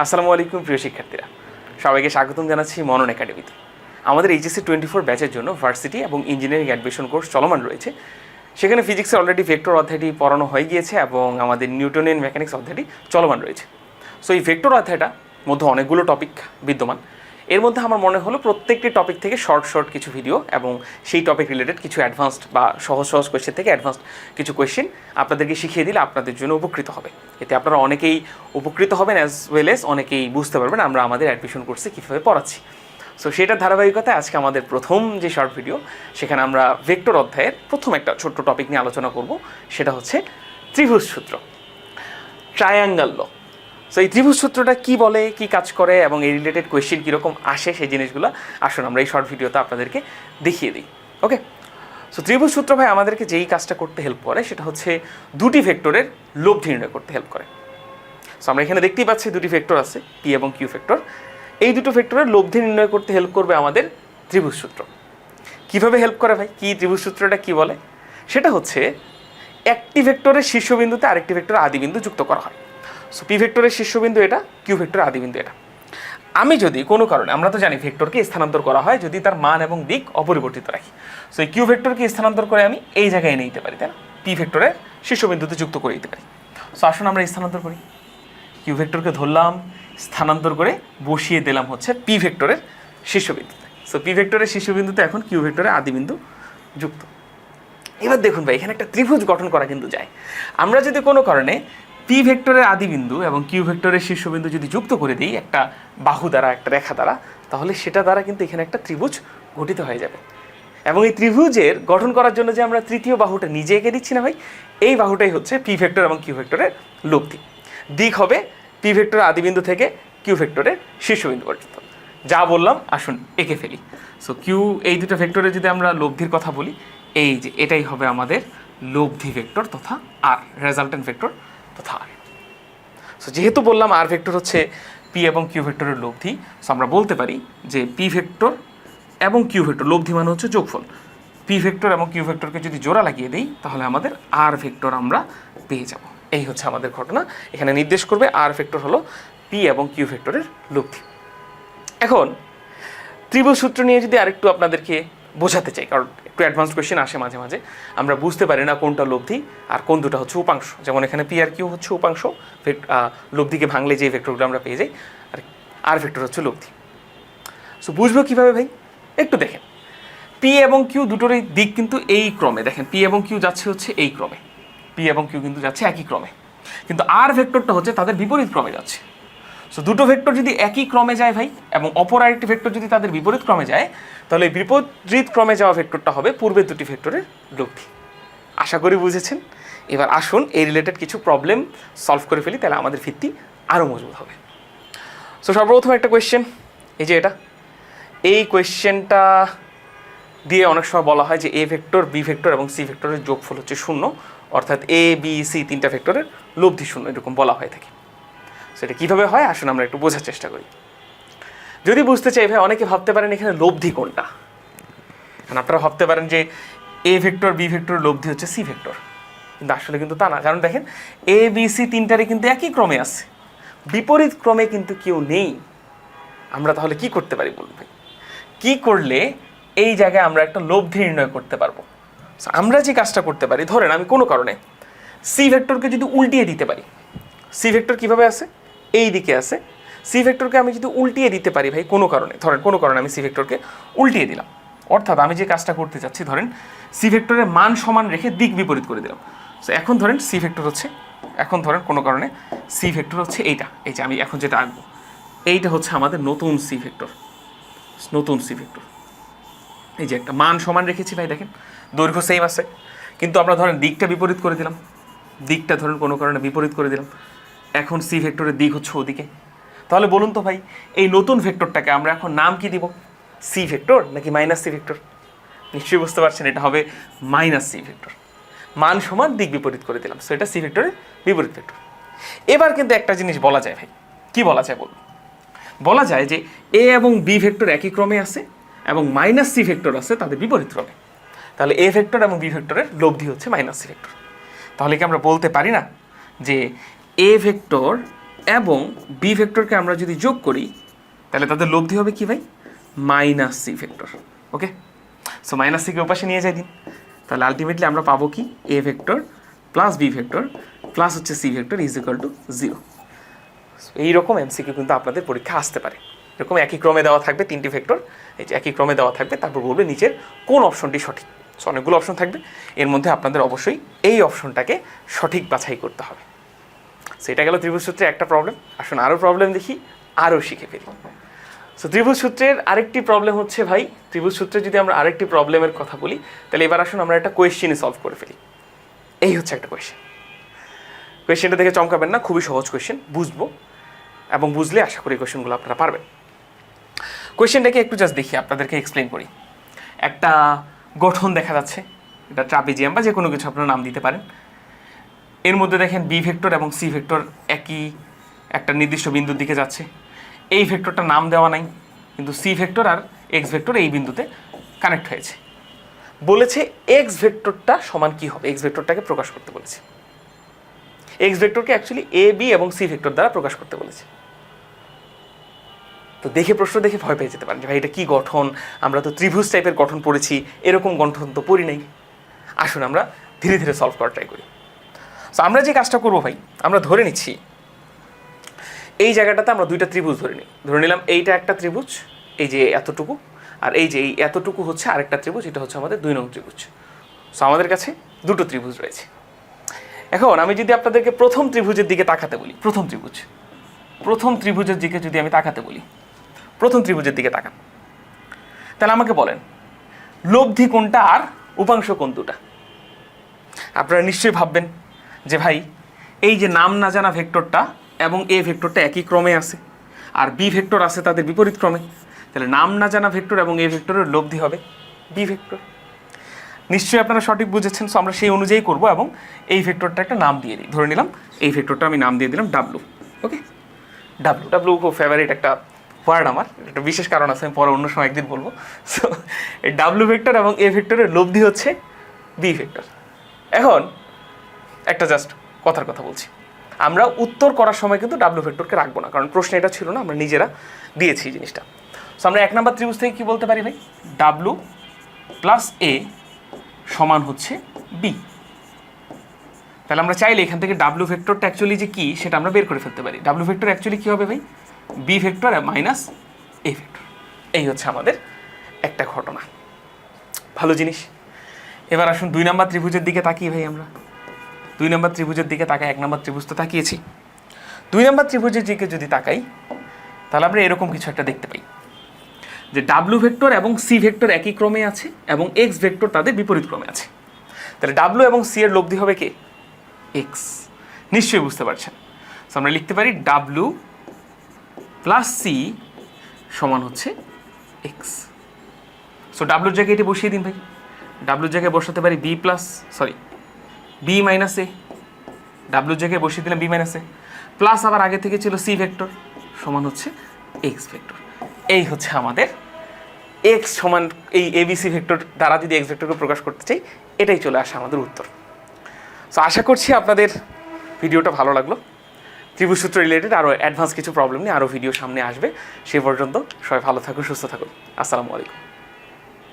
আসসালামু আলাইকুম প্রিয় শিক্ষার্থীরা। সবাইকে স্বাগতম জানাচ্ছি মনন একাডেমিতে। আমাদের এইচএসসি টোয়েন্টি ফোর ব্যাচের জন্য ভার্সিটি এবং ইঞ্জিনিয়ারিং অ্যাডমিশন কোর্স চলমান রয়েছে। সেখানে ফিজিক্সের অলরেডি ভেক্টর অধ্যায়টি পড়ানো হয়ে গিয়েছে এবং আমাদের নিউটনিয়ান মেকানিক্স অধ্যায়টি চলমান রয়েছে। সো এই ভেক্টর অধ্যায়টা মধ্যে অনেকগুলো টপিক বিদ্যমান। এর মধ্যে আমার মনে হলো প্রত্যেকটি টপিক থেকে শর্ট শর্ট কিছু ভিডিও এবং সেই টপিক রিলেটেড কিছু অ্যাডভান্সড বা সহজ সহজ কোয়েশ্চেন থেকে অ্যাডভান্সড কিছু কোয়েশ্চেন আপনাদেরকে শিখিয়ে দিলে আপনাদের জন্য উপকৃত হবে। এতে আপনারা অনেকেই উপকৃত হবেন অ্যাজ ওয়েল এস অনেকেই বুঝতে পারবেন আমরা আমাদের অ্যাডমিশন কোর্সে কীভাবে পড়াচ্ছি। সো সেটার ধারাবাহিকতায় আজকে আমাদের প্রথম যে শর্ট ভিডিও সেখানে আমরা ভেক্টর অধ্যায়ের প্রথম একটা ছোট্ট টপিক নিয়ে আলোচনা করব, সেটা হচ্ছে ত্রিভুজ সূত্র। ট্রায়াঙ্গাল ল সো এই ত্রিভুজ সূত্রটা কী বলে, কি কাজ করে এবং এই রিলেটেড কোয়েশ্চেন কীরকম আসে সেই জিনিসগুলো আসুন আমরা এই শর্ট ভিডিওতে আপনাদেরকে দেখিয়ে দিই। ওকে সো ত্রিভুজ সূত্র ভাই আমাদেরকে যেই কাজটা করতে হেল্প করে সেটা হচ্ছে দুটি ভেক্টরের লব্ধি নির্ণয় করতে হেল্প করে। সো আমরা এখানে দেখতেই পাচ্ছি দুটি ভেক্টর আছে পি এবং কিউ ভেক্টর এই দুটো ভেক্টরের লব্ধি নির্ণয় করতে হেল্প করবে আমাদের ত্রিভুজ সূত্র। কীভাবে হেল্প করে ভাই? কী ত্রিভুজ সূত্রটা কী বলে? সেটা হচ্ছে একটি ভেক্টরের শীর্ষবিন্দুতে আরেকটি ভেক্টরের আদিবিন্দু যুক্ত করা হয়। সো পি ভেক্টরের শীর্ষবিন্দু এটা কিউ ভেক্টরের আদিবিন্দু এটা। আমি যদি, কোনো কারণে, আমরা তো জানি ভেক্টরকে স্থানান্তর করা হয় যদি তার মান এবং দিক অপরিবর্তিত রাখি। সো এই কিউ ভেক্টরকে স্থানান্তর করে আমি এই জায়গায় এনে দিতে পারি, তাই না? পি ভেক্টরের শীর্ষবিন্দুতে যুক্ত করে দিতে পারি। সো আসুন আমরা স্থানান্তর করি। কিউ ভেক্টরকে ধরলাম, স্থানান্তর করে বসিয়ে দিলাম হচ্ছে পি ভেক্টরের শীর্ষবিন্দুতে। সো পি ভেক্টরের শীর্ষবিন্দুতে এখন কিউ ভেক্টরের আদিবিন্দু যুক্ত। এবার দেখুন ভাই, এখানে একটা ত্রিভুজ গঠন করা কিন্তু যায়। আমরা যদি কোনো কারণে পি ভেক্টরের আদিবিন্দু এবং কিউ ভেক্টরের শীর্ষবিন্দু যদি যুক্ত করে দিই, একটা বাহু দ্বারা, একটা রেখা দ্বারা, তাহলে সেটা দ্বারা কিন্তু এখানে একটা ত্রিভুজ গঠিত হয়ে যাবে। এবং এই ত্রিভুজের গঠন করার জন্য যে আমরা তৃতীয় বাহুটা নিজে এঁকে দিচ্ছি না ভাই, এই বাহুটাই হচ্ছে পি ভেক্টর এবং কিউ ভেক্টরের লব্ধি। দিক হবে পি ভেক্টরের আদিবিন্দু থেকে কিউ ভেক্টরের শীর্ষবিন্দু পর্যন্ত। যা বললাম, আসুন এঁকে ফেলি। সো কিউ, এই দুটো ভেক্টরে যদি আমরা লব্ধির কথা বলি, এই যে এটাই হবে আমাদের লব্ধি ভেক্টর তথা আর, রেজাল্টেন্ট ভেক্টর তথা সো যেহেতু বললাম আর ভেক্টর হচ্ছে পি এবং কিউ ভেক্টরের লব্ধি সো আমরা বলতে পারি যে পি ভেক্টর এবং কিউ ভেক্টর লব্ধি মানে হচ্ছে যোগফল। পি ভেক্টর এবং কিউ ভেক্টরকে যদি জোড়া লাগিয়ে দিই, তাহলে আমাদের আর ভেক্টর আমরা পেয়ে যাব। এই হচ্ছে আমাদের ঘটনা। এখানে নির্দেশ করবে আর ভেক্টর হলো পি এবং কিউ ভেক্টরের লব্ধি। এখন, ত্রিভুজ সূত্র নিয়ে যদি আরেকটু আপনাদেরকে বোঝাতে চাই, কারণ একটু অ্যাডভান্স কোয়েশ্চেন আসে মাঝে মাঝে। আমরা বুঝতে পারি না কোনটা লব্ধি আর কোন দুটো হচ্ছে উপাংশ। যেমন এখানে পি আর কিউ হচ্ছে উপাংশ লব্ধিকে ভাঙলে যে ভেক্টরগুলো আমরা পেয়ে যাই, আর আর ভেক্টর হচ্ছে লব্ধি। সো বুঝব কীভাবে ভাই? একটু দেখেন। পি এবং কিউ দুটোরই দিক কিন্তু এই ক্রমে। দেখেন পি এবং কিউ যাচ্ছে হচ্ছে এই ক্রমে। পি এবং কিউ কিন্তু যাচ্ছে একই ক্রমে। কিন্তু আর ভেক্টরটা হচ্ছে তাদের বিপরীত ক্রমে যাচ্ছে। সো দুটো ভেক্টর যদি একই ক্রমে যায় ভাই, এবং অপর আরেকটি ভেক্টর যদি তাদের বিপরীত ক্রমে যায়, তাহলে এই বিপরীত ক্রমে যাওয়া ভেক্টরটা হবে পূর্বের দুটি ভেক্টরের লব্ধি আশা করি বুঝেছেন? এবার আসুন এই রিলেটেড কিছু প্রবলেম সলভ করে ফেলি, তাহলে আমাদের ভিত্তি আরও মজবুত হবে। সো সর্বপ্রথম একটা কোয়েশ্চেন এই যে এটা। এই কোয়েশ্চেনটা দিয়ে অনেক সময় বলা হয় যে এ ভেক্টর বি ভেক্টর এবং সি ভেক্টরের যোগফল হচ্ছে শূন্য, অর্থাৎ এ বি সি তিনটা ভেক্টরের লব্ধি শূন্য, এরকম বলা হয়ে থাকে। সেটা কীভাবে হয়? আসুন আমরা একটু বোঝার চেষ্টা করি। যদি বুঝতে চাই, ভাই, অনেকে ভাবতে পারেন এখানে লব্ধি কোনটা? কারণ আপনারা ভাবতে পারেন যে এ ভেক্টর বি ভেক্টর লব্ধি হচ্ছে সি ভেক্টর কিন্তু আসলে কিন্তু তা না। কারণ দেখেন এ বি সি তিনটারে কিন্তু একই ক্রমে আছে। বিপরীত ক্রমে কিন্তু কেউ নেই। আমরা তাহলে কি করতে পারি বলুন ভাই? কি করলে এই জায়গায় আমরা একটা লব্ধি নির্ণয় করতে পারব? আমরা যে কাজটা করতে পারি, ধরেন আমি কোনো কারণে সি ভেক্টরকে যদি উল্টিয়ে দিতে পারি সি ভেক্টর কীভাবে আছে? এই দিকে আছে। সি ভেক্টরকে আমি যদি উল্টিয়ে দিতে পারি ভাই, কোনো কারণে, ধরেন কোনো কারণে আমি সি ভেক্টরকে উল্টিয়ে দিলাম। অর্থাৎ আমি যে কাজটা করতে চাচ্ছি ধরেন সি ভেক্টরের মান সমান রেখে দিক বিপরীত করে দিলাম। সো এখন ধরেন সি ভেক্টর হচ্ছে, এখন ধরেন কোনো কারণে সি ভেক্টর হচ্ছে এইটা, এই যে আমি এখন যেটা আঁকবো, এইটা হচ্ছে আমাদের নতুন সি ভেক্টর নতুন সি ভেক্টর এই যে একটা মান সমান রেখেছি ভাই, দেখেন, দৈর্ঘ্য সেম আছে, কিন্তু আমরা ধরেন দিকটা বিপরীত করে দিলাম, দিকটা ধরেন কোনো কারণে বিপরীত করে দিলাম। এখন সি ভেক্টরের দিক হচ্ছে ওদিকে। তাহলে বলুন তো ভাই, এই নতুন ভেক্টরটাকে আমরা এখন নাম কি দিব? সি ভেক্টর নাকি মাইনাস সি ভেক্টর নিশ্চয়ই বুঝতে পারছেন, এটা হবে মাইনাস সি ভেক্টর মান সমান দিক বিপরীত করে দিলাম সো এটা সি ভেক্টরের বিপরীত ভেক্টর এবার কিন্তু একটা জিনিস বলা যায় ভাই, কি বলা যায় বলুন? বলা যায় যে এ এবং বি ভেক্টর একই ক্রমে আছে এবং মাইনাস সি ভেক্টর আছে, তাদের বিপরীত ক্রমে। তাহলে এ ভেক্টর এবং বি ভেক্টরের লব্ধি হচ্ছে মাইনাস সি ভেক্টর তাহলে কি আমরা বলতে পারি না যে এ ভেক্টর এবং বি ভেক্টরকে আমরা যদি যোগ করি, তাহলে তাদের লব্ধি হবে কি ভাই? Minus C vector okay so minus সিকে ওপাশে নিয়ে যাই দিন। তাহলে আলটিমেটলি আমরা পাবো কি? A vector plus B vector plus হচ্ছে C vector is equal to zero এইরকম এমসিকিউ কিন্তু আপনাদের পরীক্ষা আসতে পারে। এরকম একই ক্রমে দেওয়া থাকবে তিনটি ভেক্টর এই যে একই ক্রমে দেওয়া থাকবে, তারপর বলবে নিচের কোন অপশনটি সঠিক। সো অনেকগুলো অপশন থাকবে। এর মধ্যে আপনাদের অবশ্যই এই অপশনটাকে সঠিক বাছাই করতে হবে। সেটা গেল ত্রিভুজ সূত্রের একটা প্রবলেম আসুন আরও প্রবলেম দেখি আরও শিখে ফেলি। সো ত্রিভুজ সূত্রের আরেকটি প্রবলেম হচ্ছে ভাই, ত্রিভুজ সূত্রে যদি আমরা আরেকটি প্রবলেমের কথা বলি, তাহলে এবার আসুন আমরা একটা কোয়েশ্চেনে সলভ করে ফেলি। এই হচ্ছে একটা কোয়েশ্চেন কোয়েশ্চেনটা দেখে চমকাবেন না, খুবই সহজ কোয়েশ্চেন বুঝব। এবং বুঝলে আশা করি কোয়েশ্চেনগুলো আপনারা পারবেন। কোয়েশ্চেনটাকে একটু জাস্ট দেখি, আপনাদেরকে এক্সপ্লেন করি। একটা গঠন দেখা যাচ্ছে, এটা ট্রাপিজিয়াম বা যে কোনো কিছু আপনারা নাম দিতে পারেন। এর মধ্যে দেখেন বি ভেক্টর এবং সি ভেক্টর একই একটা নির্দিষ্ট বিন্দুর দিকে যাচ্ছে। এই ভেক্টরটা নাম দেওয়া নাই, কিন্তু সি ভেক্টর আর এক্স ভেক্টর এই বিন্দুতে কানেক্ট হয়েছে। বলেছে এক্স ভেক্টরটা সমান কি হবে? এক্স ভেক্টরটাকে প্রকাশ করতে বলেছে। এক্স ভেক্টরকে অ্যাকচুয়ালি এ বি এবং সি ভেক্টর দ্বারা প্রকাশ করতে বলেছে। তো দেখে প্রশ্ন দেখে ভয় পেয়ে যেতে পারেন যে ভাই, এটা কী গঠন? আমরা তো ত্রিভুজ টাইপের গঠন পড়েছি, এরকম গঠন তো পড়ি নাই। আসুন আমরা ধীরে ধীরে সলভ করার ট্রাই করি। তো আমরা যে কাজটা করব ভাই, আমরা ধরে নিচ্ছি। এই জায়গাটাতে আমরা দুইটা ত্রিভুজ ধরে নিই। ধরে নিলাম এইটা একটা ত্রিভুজ, এই যে এতটুকু, আর এই যে এই এতটুকু হচ্ছে আরেকটা ত্রিভুজ, এটা হচ্ছে আমাদের দুই নং ত্রিভুজ। সো আমাদের কাছে দুটো ত্রিভুজ রয়েছে। এখন আমি যদি আপনাদেরকে প্রথম ত্রিভুজের দিকে তাকাতে বলি, প্রথম ত্রিভুজ। প্রথম ত্রিভুজের দিকে যদি আমি তাকাতে বলি, প্রথম ত্রিভুজের দিকে তাকান। তাহলে আমাকে বলেন, লব্ধি কোনটা আর উপাংশ কোন দুটা? আপনারা নিশ্চয়ই ভাববেন যে ভাই, এই যে নাম না জানা ভেক্টরটা এবং এ ভেক্টরটা একই ক্রমে আছে আর বি ভেক্টর আছে তাদের বিপরীত ক্রমে, তাহলে নাম না জানা ভেক্টর এবং এ ভেক্টরের লব্ধি হবে বি ভেক্টর। নিশ্চয়ই আপনারা সঠিক বুঝেছেন সো আমরা সেই অনুযায়ী করব এবং এই ভেক্টরটা একটা নাম দিয়ে দিই। ধরে নিলাম, এই ভেক্টরটা আমি নাম দিয়ে দিলাম ডাব্লু ওকে ডাব্লু ডাব্লু খুব ফেভারিট একটা ওয়ার্ড আমার, একটা বিশেষ কারণ আছে, আমি পরে অন্য সময় একদিন বলব। সো এই ডাব্লু ভেক্টর এবং এ ভেক্টরের লব্ধি হচ্ছে বি ভেক্টর এখন একটা জাস্ট কথার কথা বলছি। আমরা উত্তর করার সময় কিন্তু ডাব্লু ভেক্টরকে রাখব না, কারণ প্রশ্ন এটা ছিল না, আমরা নিজেরা দিয়েছি জিনিসটা। সো আমরা এক নাম্বার ত্রিভুজ থেকে কী বলতে পারি ভাই? ডাব্লু প্লাস এ সমান হচ্ছে বি তাহলে আমরা চাইলে এখান থেকে ডাব্লু ভেক্টরটা অ্যাকচুয়ালি যে কী, সেটা আমরা বের করে ফেলতে পারি। ডাব্লু ভেক্টর অ্যাকচুয়ালি কী হবে ভাই? B vector minus A vector এই হচ্ছে আমাদের একটা ঘটনা। ভালো জিনিস। এবার আসুন দুই নম্বর ত্রিভুজের দিকে তাকিয়ে ভাই আমরা। দুই নম্বর ত্রিভুজের দিকে তাকাই এক নম্বর ত্রিভুজ তো তাকিয়েছি। দুই নম্বর ত্রিভুজের দিকে যদি তাকাই, তাহলে আমরা এরকম কিছু একটা দেখতে পাই। যে ডাব্লু ভেক্টর এবং সি ভেক্টর একই ক্রমে আছে এবং এক্স ভেক্টর তাদের বিপরীত ক্রমে আছে। তাহলে ডাব্লু এবং সি এর লব্ধি হবে কে? এক্স নিশ্চয়ই বুঝতে পারছেন। So, আমরা লিখতে পারি ডাব্লু প্লাস সি সমান হচ্ছে এক্স সো ডাব্লুর জায়গায় এটি বসিয়ে দিন ভাই। ডাব্লুর জায়গায় বসাতে পারি B plus sorry B minus A ডাব্লুর জায়গায় বসিয়ে দিলাম বি মাইনাস এ প্লাস আবার আগে থেকে ছিল সি ভেক্টর সমান হচ্ছে এক্স ভেক্টর এই হচ্ছে আমাদের এক্স সমান এই এবিসি ভেক্টর দ্বারা যদি এক্স ভেক্টরকে প্রকাশ করতে চাই, এটাই চলে আসে আমাদের উত্তর। সো আশা করছি আপনাদের ভিডিওটা ভালো লাগল। ত্রিভুজ সূত্র রিলেটেড আরও অ্যাডভান্স কিছু প্রবলেম নিয়ে আরও ভিডিও সামনে আসবে। সে পর্যন্ত সবাই ভালো থাকুন, সুস্থ থাকুন। আসসালামু আলাইকুম।